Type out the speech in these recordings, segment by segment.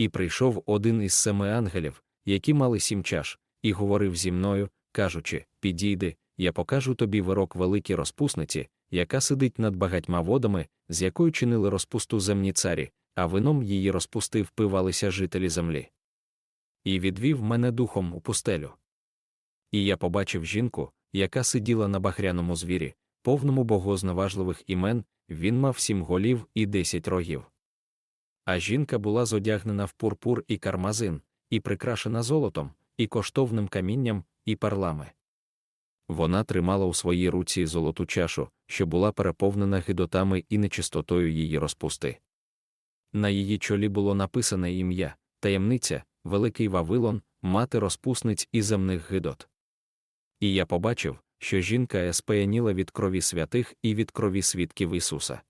І прийшов один із семи ангелів, які мали сім чаш, і говорив зі мною, кажучи: Підійди, я покажу тобі вирок великій розпусниці, яка сидить над багатьма водами, з якою чинили розпусту земні царі, а вином її розпусти впивалися жителі землі. І відвів мене духом у пустелю. І я побачив жінку, яка сиділа на бахряному звірі, повному богозневажливих імен, він мав сім голів і десять рогів. А жінка була зодягнена в пурпур і кармазин, і прикрашена золотом, і коштовним камінням, і перлами. Вона тримала у своїй руці золоту чашу, що була переповнена гидотами і нечистотою її розпусти. На її чолі було написане ім'я, таємниця, Великий Вавилон, мати розпусниць і земних гидот. І я побачив, що жінка еспеяніла від крові святих і від крові свідків Ісуса.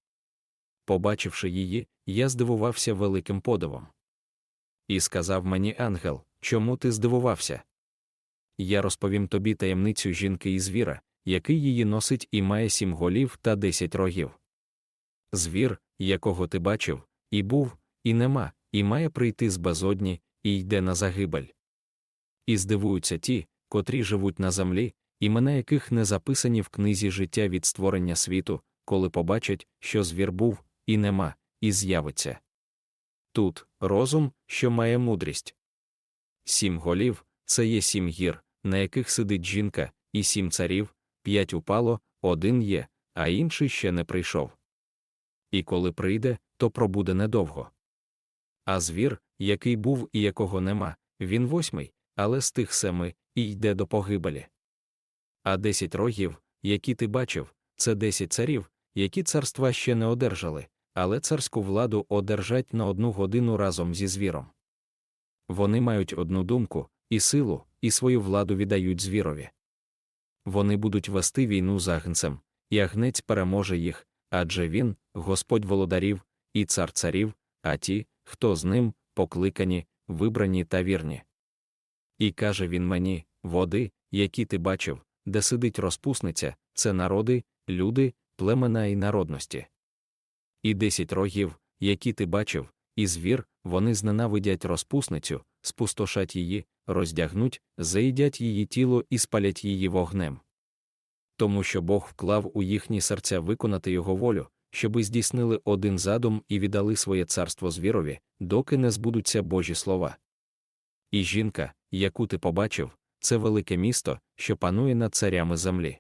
Побачивши її, я здивувався великим подивом. І сказав мені ангел, чому ти здивувався? Я розповім тобі таємницю жінки і звіра, який її носить і має сім голів та десять рогів. Звір, якого ти бачив, і був, і нема, і має прийти з безодні, і йде на загибель. І здивуються ті, котрі живуть на землі, імена яких не записані в книзі життя від створення світу, коли побачать, що звір був, і нема, і з'явиться. Тут розум, що має мудрість. Сім голів це є сім гір, на яких сидить жінка, і сім царів, п'ять упало, один є, а інший ще не прийшов. І коли прийде, то пробуде недовго. А звір, який був і якого нема, він восьмий, але з тих семи і йде до погибелі. А десять рогів, які ти бачив, це десять царів, які царства ще не одержали, але царську владу одержать на одну годину разом зі звіром. Вони мають одну думку, і силу, і свою владу віддають звірові. Вони будуть вести війну з агнцем, і агнець переможе їх, адже він, Господь володарів, і цар царів, а ті, хто з ним, покликані, вибрані та вірні. І каже він мені: води, які ти бачив, де сидить розпусниця, це народи, люди, племена і народності. І десять рогів, які ти бачив, і звір, вони зненавидять розпусницю, спустошать її, роздягнуть, заїдять її тіло і спалять її вогнем. Тому що Бог вклав у їхні серця виконати його волю, щоби здійснили один задум і віддали своє царство звірові, доки не збудуться Божі слова. І жінка, яку ти побачив, це велике місто, що панує над царями землі.